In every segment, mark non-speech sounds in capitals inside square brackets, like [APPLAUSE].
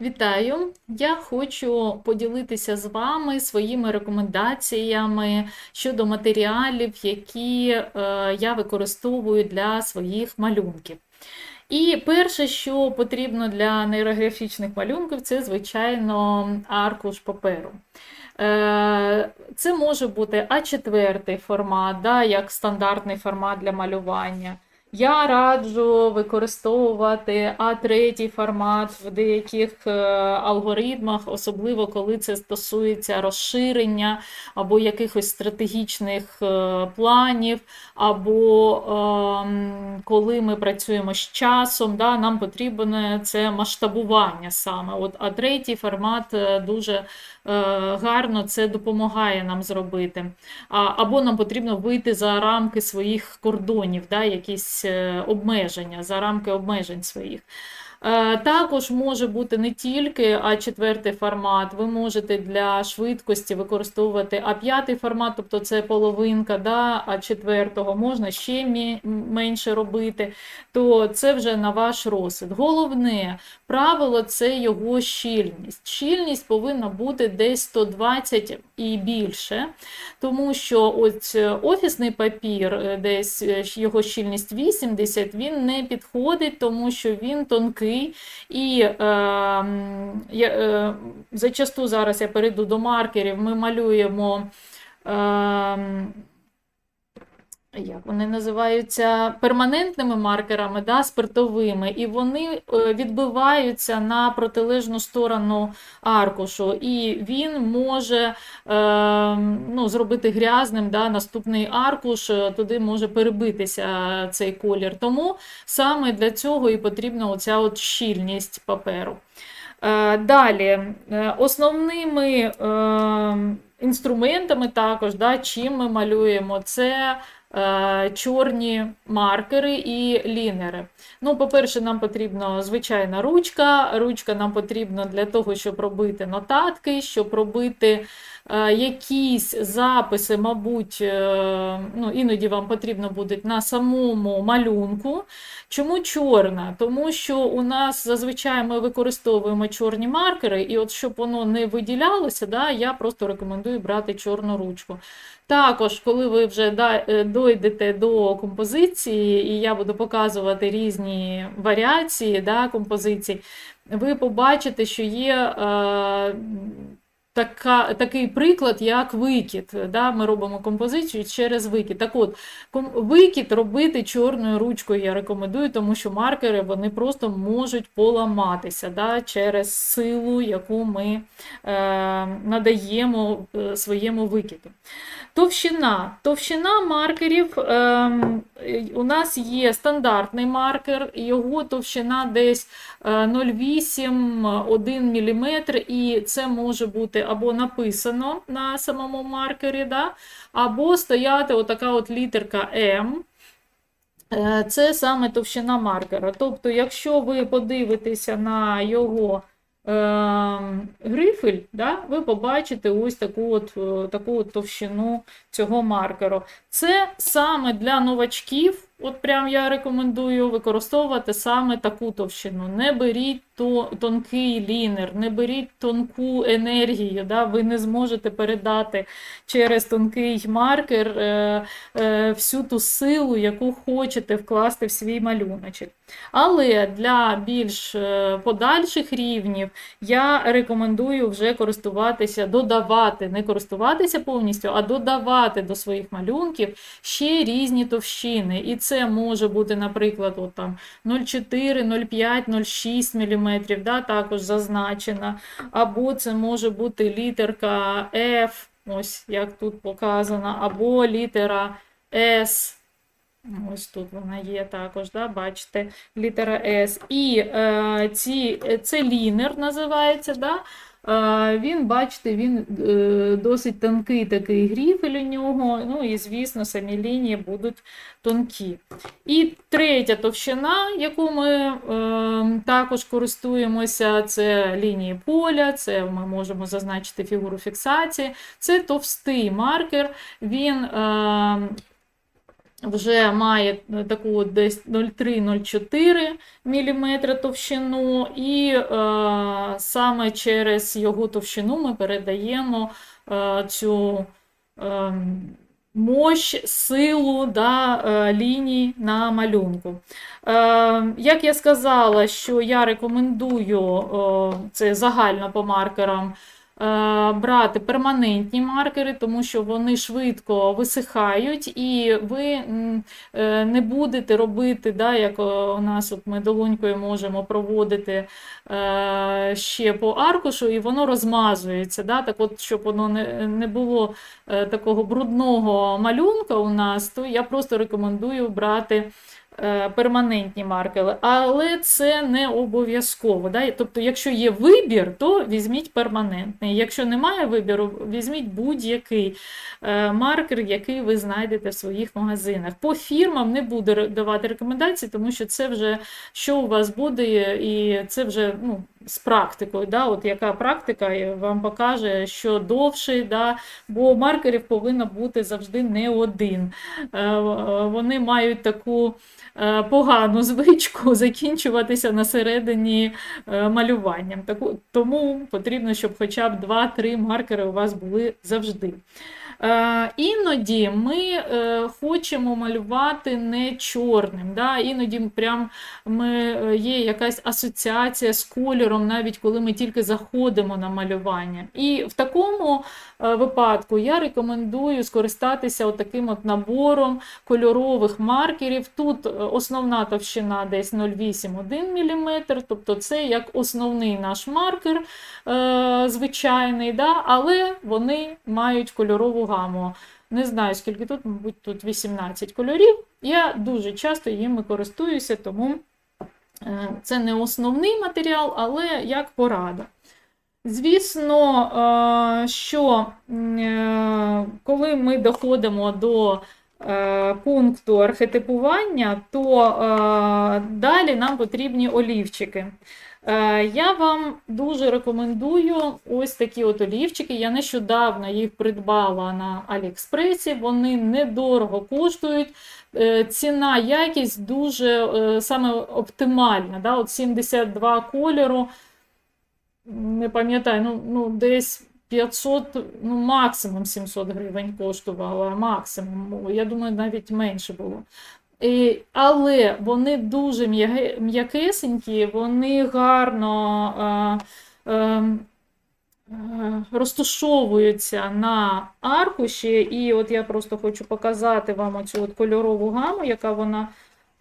Вітаю! Я хочу поділитися з вами своїми рекомендаціями щодо матеріалів, які е, я використовую для своїх малюнків. І перше, що потрібно для нейрографічних малюнків, це, звичайно, аркуш паперу. Е, Це може бути А4 формат, да, як стандартний формат для малювання. Я раджу використовувати А3 формат в деяких е, алгоритмах, особливо коли це стосується розширення або якихось стратегічних е, планів, або ем, коли ми працюємо з часом, да, нам потрібне це масштабування саме. От А3 формат е, дуже гарно це допомагає нам зробити. Або нам потрібно вийти за рамки своїх кордонів, да, якісь е, обмеження, за рамки обмежень своїх. Е, Також може бути не тільки А4 формат, ви можете для швидкості використовувати А5 формат, тобто це половинка да, А4, можна ще менше робити, то це вже на ваш розсуд. Головне правило це його щільність. Щільність повинна бути десь 120 і більше, тому що ось е, офісний папір, е, десь його щільність 80, він не підходить, тому що він тонкий. І е, е, зачасту зараз я перейду до маркерів, ми малюємо. Е, як вони називаються перманентними маркерами, да, спиртовими, і вони е, відбиваються на протилежну сторону аркушу, і він може е, ну, зробити грязним да, наступний аркуш, е, туди може перебитися цей колір. Тому саме для цього і потрібна оця от щільність паперу. Е, Далі, е, основними е, інструментами також, да, чим ми малюємо, це чорні маркери і лінери. Ну, по-перше, нам потрібна звичайна ручка. Ручка нам потрібна для того, щоб робити нотатки, щоб робити е, якісь записи, мабуть, е, ну, іноді вам потрібно буде на самому малюнку. Чому чорна? Тому що у нас зазвичай ми використовуємо чорні маркери, і от щоб воно не виділялося, да, я просто рекомендую брати чорну ручку. Також, коли ви вже е, дойдете до композиції, і я буду показувати різні варіації да, композицій, ви побачите, що є е, така, такий приклад, як викид. Да? Ми робимо композицію через викид. Так от, викид робити чорною ручкою я рекомендую, тому що маркери вони просто можуть поламатися да? через силу, яку ми е, надаємо е, своєму викиду. Товщина. Товщина маркерів. е, у нас є стандартний маркер, його товщина десь е, 0,8-1 мм, і це може бути або написано на самому маркері, да, або стояти отака от літерка М. Е, Це саме товщина маркера. Тобто, якщо ви подивитеся на його ем, грифель, да, ви побачите ось таку от, е, таку от товщину цього маркеру. Це саме для новачків, от прям я рекомендую використовувати саме таку товщину. Не беріть то, тонкий лінер, не беріть тонку енергію, да, ви не зможете передати через тонкий маркер е, е, всю ту силу, яку хочете вкласти в свій малюночок. Але для більш е, подальших рівнів я рекомендую вже користуватися, додавати, не користуватися повністю, а додавати до своїх малюнків ще різні товщини. І це може бути, наприклад, от там 0,4, 0,5, 0,6 мм, да, також зазначена. Або це може бути літерка F, ось як тут показано, або літера S. Ось тут вона є також, да, бачите, літера S. І е, ці, це лінер називається. Да? Він, бачите, він е, досить тонкий такий гріфель у нього. Ну і, звісно, самі лінії будуть тонкі. І третя товщина, яку ми е, також користуємося, це лінії поля, це ми можемо зазначити фігуру фіксації. Це товстий маркер. Він е, вже має е, таку десь 0,3-0,4 мм товщину, і е, саме через його товщину ми передаємо е, цю е, мощ, силу да, е, ліній на малюнку. Е, як я сказала, що я рекомендую е, це загально по маркерам. Е, Брати перманентні маркери, тому що вони швидко висихають, і ви е, не будете робити, да, як е, у нас от ми долонькою можемо проводити ще по аркушу, і воно розмазується. Да? Так от, щоб воно не, було такого брудного малюнка у нас, то я просто рекомендую брати перманентні маркери, але це не обов'язково. Да? Тобто, якщо є вибір, то візьміть перманентний. Якщо немає вибіру, візьміть будь-який е, маркер, який ви знайдете в своїх магазинах. По фірмам не буду давати рекомендації, тому що це вже що у вас буде, і це вже ну, з практикою. Да? От яка практика е, вам покаже, що довше, да? бо маркерів повинно бути завжди не один. Е, е, Вони мають таку е, погану звичку [LAUGHS] закінчуватися на середині е, малюванням. Тому потрібно, щоб хоча б 2-3 маркери у вас були завжди. Е, Іноді ми е, хочемо малювати не чорним. Да? Іноді прям ми, е, є якась асоціація з кольором, навіть коли ми тільки заходимо на малювання. І в такому випадку я рекомендую скористатися таким от набором кольорових маркерів. Тут основна товщина десь 0,8-1 мм, тобто це як основний наш маркер звичайний, да? але вони мають кольорову гаму. Не знаю, скільки тут, мабуть, тут 18 кольорів. Я дуже часто їми користуюся, тому е, це не основний матеріал, але як порада. Звісно, е, що е, коли ми доходимо до пункту архетипування, то далі нам потрібні олівчики. Е, Я вам дуже рекомендую ось такі от олівчики. Я нещодавно їх придбала на Аліекспресі. Вони недорого коштують. Е, Ціна, якість дуже е, саме оптимальна. Да? От 72 кольору. Не пам'ятаю, ну, ну десь 500, ну максимум 700 гривень коштувала, максимум. Я думаю, навіть менше було. І, але вони дуже м'якесенькі, вони гарно е, е, е, розташовуються на аркуші. І от я просто хочу показати вам оцю от кольорову гаму, яка вона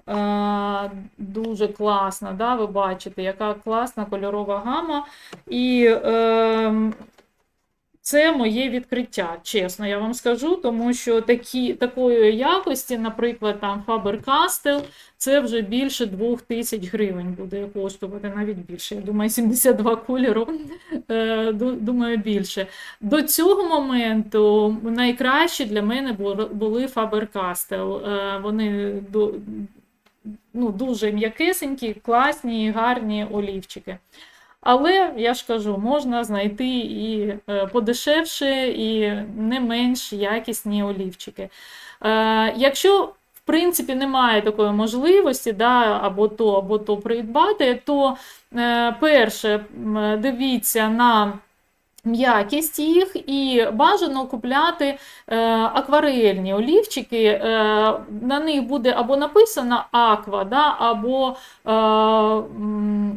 е, дуже класна. Да? Ви бачите, яка класна кольорова гама. І е, це моє відкриття, чесно, я вам скажу, тому що такі, такої якості, наприклад, там Faber-Castell, це вже більше 2000 гривень буде коштувати, навіть більше. Я думаю, 72 кольору, е, думаю, більше. До цього моменту найкращі для мене були- Faber-Castell. Е, Вони ну, дуже м'якесенькі, класні, гарні олівчики. Але я ж кажу, можна знайти і е, подешевше, і не менш якісні олівчики. Е, Якщо в принципі немає такої можливості, да, або то, або то придбати, то е, перше дивіться на м'якість їх і бажано купляти е, акварельні олівчики. Е, на них буде або написано аква, да, або е,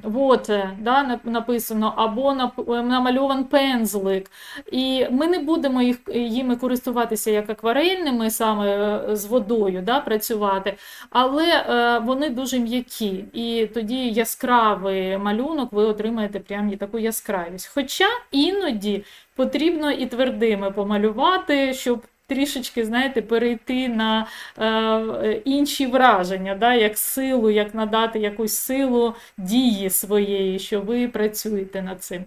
water, да, написано, або намальован пензлик. І ми не будемо їх, їми користуватися як акварельними, саме е, з водою да, працювати, але е, вони дуже м'які. І тоді яскравий малюнок ви отримаєте прям таку яскравість. Хоча іноді потрібно і твердими помалювати, щоб трішечки, знаєте, перейти на е, інші враження, да, як силу, як надати якусь силу дії своєї, що ви працюєте над цим.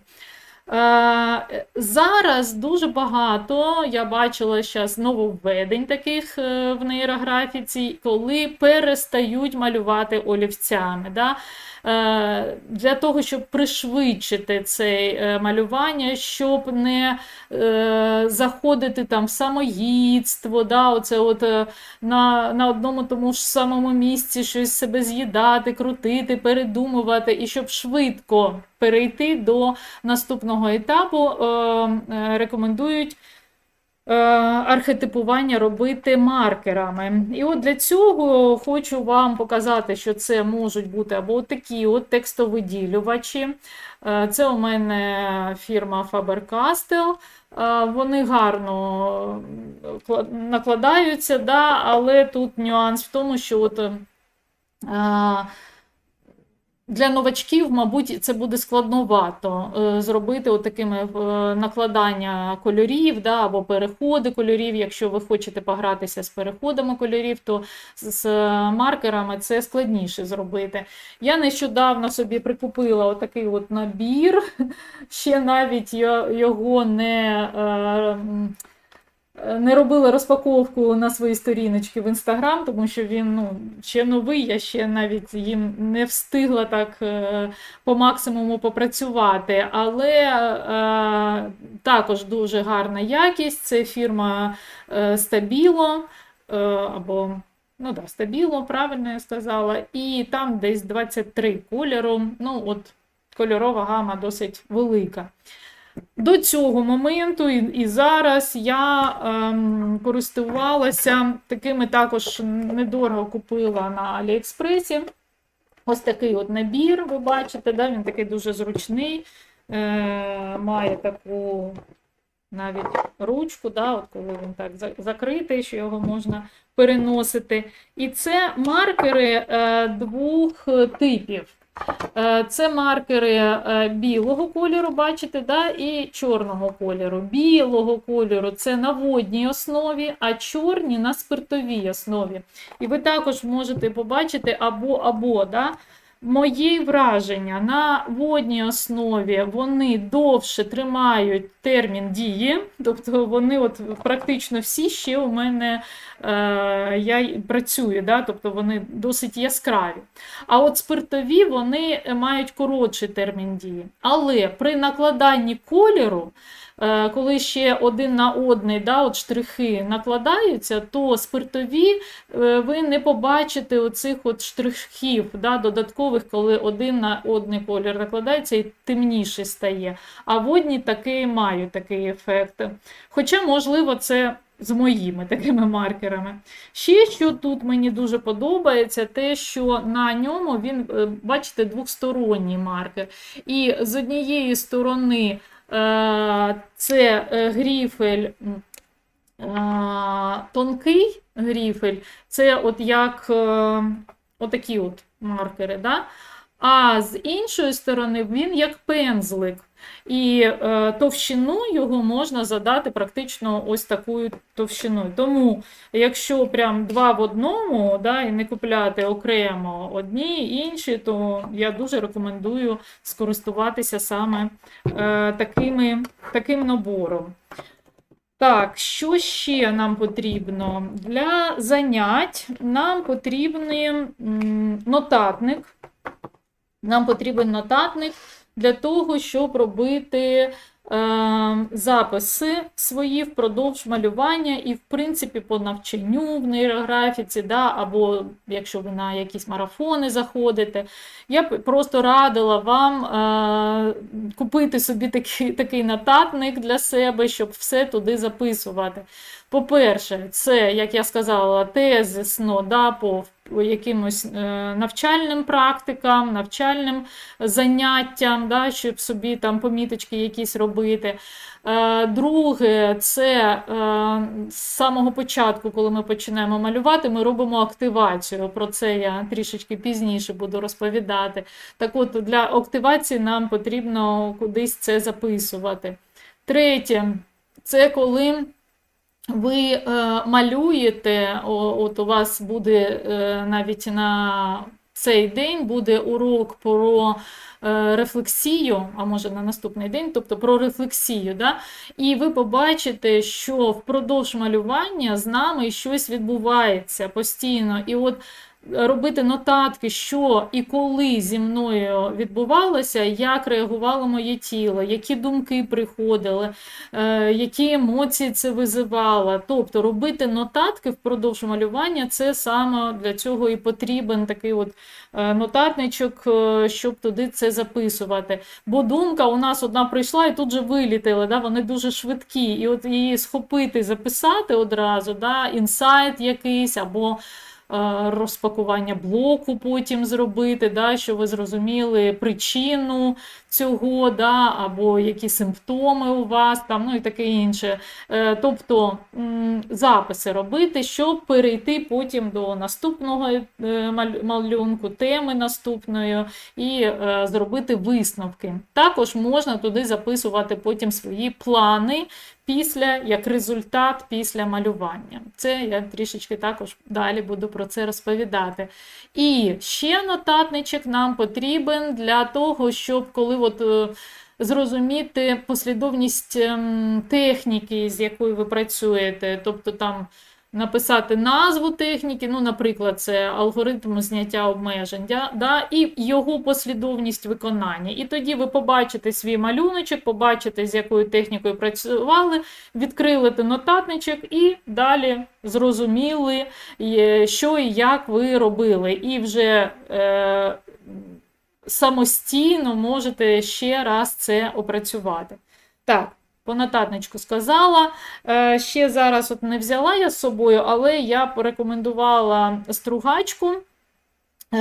Е, Зараз дуже багато я бачила зараз нововведень таких е, в нейрографіці, коли перестають малювати олівцями. Да? Е, Для того, щоб пришвидшити це малювання, щоб не заходити там в самоїдство, да? Оце от, на, на одному тому ж самому місці щось себе з'їдати, крутити, передумувати, і щоб швидко перейти до наступного етапу, е, е, рекомендують е, архетипування робити маркерами. І от для цього хочу вам показати, що це можуть бути або такі от текстовиділювачі. Це у мене фірма Faber-Castell. Вони гарно накладаються, да, але тут нюанс в тому, що от, для новачків, мабуть, це буде складновато е, зробити от такими е, накладання кольорів да, або переходи кольорів. Якщо ви хочете погратися з переходами кольорів, то з з маркерами це складніше зробити. Я нещодавно собі прикупила отакий от набір, [LAUGHS] ще навіть я його не. Е, не робила розпаковку на свої сторіночки в інстаграм, тому що він ну, ще новий, я ще навіть їм не встигла так е, по максимуму попрацювати. Але е, також дуже гарна якість. Це фірма е, Stabilo, е, або ну да, Stabilo, правильно я сказала. І там десь 23 кольору. Ну, от кольорова гама досить велика. До цього моменту і, і зараз я ем, користувалася такими також недорого купила на Аліекспресі. Ось такий от набір, ви бачите, да? він такий дуже зручний, е, має таку навіть ручку, да? от коли він так закритий, що його можна переносити. І це маркери е, двох типів. Е, Це маркери е, білого кольору, бачите, да, і чорного кольору. Білого кольору це на водній основі, а чорні на спиртовій основі. І ви також можете побачити або-або. Да? Мої враження на водній основі вони довше тримають термін дії, тобто вони от практично всі ще у мене е, я працюю, да? тобто вони досить яскраві. А от спиртові вони мають коротший термін дії. Але при накладанні кольору, коли ще один на одний да, от штрихи накладаються, то спиртові е, ви не побачите оцих от штрихів да, додаткових, коли один на одний колір накладається і темніший стає. А водні таки мають такий ефект. Хоча, можливо, це з моїми такими маркерами. Ще що тут мені дуже подобається, те, що на ньому він, е, бачите, двосторонній маркер. І з однієї сторони е, це е, гріфель е, тонкий гріфель, це от як е, отакі от маркери. Да? А з іншої сторони він як пензлик. І е, товщину його можна задати практично ось такою товщиною. Тому, якщо прям два в одному, да, і не купляти окремо одні інші, то я дуже рекомендую скористуватися саме е, такими, таким набором. Так, що ще нам потрібно? Для занять нам потрібен нотатник. Нам потрібен нотатник для того, щоб робити е, записи свої впродовж малювання і, в принципі, по навчанню в нейрографіці, да, або якщо ви на якісь марафони заходите. Я б просто радила вам е, купити собі такий, такий нотатник для себе, щоб все туди записувати. По-перше, це, як я сказала, тезисно да, по якимось е, навчальним практикам, навчальним заняттям, да, щоб собі там поміточки якісь робити. Е, Друге, це е, з самого початку, коли ми починаємо малювати, ми робимо активацію. Про це я трішечки пізніше буду розповідати. Так от, для активації нам потрібно кудись це записувати. Третє, це коли. Ви е, малюєте, о, от у вас буде е, навіть на цей день буде урок про е, рефлексію, а може на наступний день, тобто про рефлексію. Да? І ви побачите, що впродовж малювання з нами щось відбувається постійно. І от робити нотатки, що і коли зі мною відбувалося, як реагувало моє тіло, які думки приходили, е, які емоції це визивало. Тобто робити нотатки впродовж малювання це саме для цього і потрібен такий от е, нотатничок, е, щоб туди це записувати. Бо думка у нас одна прийшла і тут же вилітила, да? вони дуже швидкі. І от її схопити, записати одразу, да? інсайт якийсь або розпакування блоку потім зробити, да, що ви зрозуміли причину цього, да, або які симптоми у вас, там, ну і таке інше. Е, Тобто записи робити, щоб перейти потім до наступного е, малюнку, теми наступної і е, зробити висновки. Також можна туди записувати потім свої плани після, як результат після малювання. Це я трішечки також далі буду про це розповідати. І ще нотатничок нам потрібен для того, щоб коли от. е, Зрозуміти послідовність ем, техніки, з якою ви працюєте, тобто там написати назву техніки, ну, наприклад, це алгоритм зняття обмежень, да, і його послідовність виконання. І тоді ви побачите свій малюночок, побачите, з якою технікою працювали, відкрили нотатничок і далі зрозуміли, е, що і як ви робили. І вже е, самостійно можете ще раз це опрацювати. Так. По нотатничку сказала. Е, Ще зараз от не взяла я з собою, але я порекомендувала стругачку, е,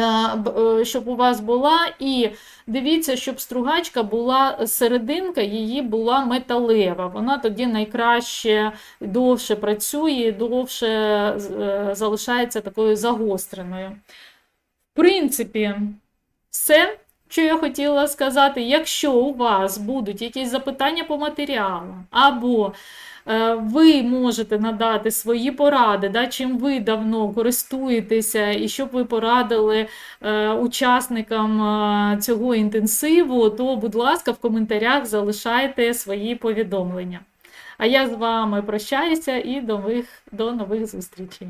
е, щоб у вас була. І дивіться, щоб стругачка була серединка, її була металева. Вона тоді найкраще довше працює, довше залишається такою загостреною. В принципі, все, що я хотіла сказати. Якщо у вас будуть якісь запитання по матеріалу, або е, ви можете надати свої поради, да, чим ви давно користуєтеся, і щоб ви порадили е, учасникам е, цього інтенсиву, то, будь ласка, в коментарях залишайте свої повідомлення. А я з вами прощаюся і до нових, до нових зустрічей.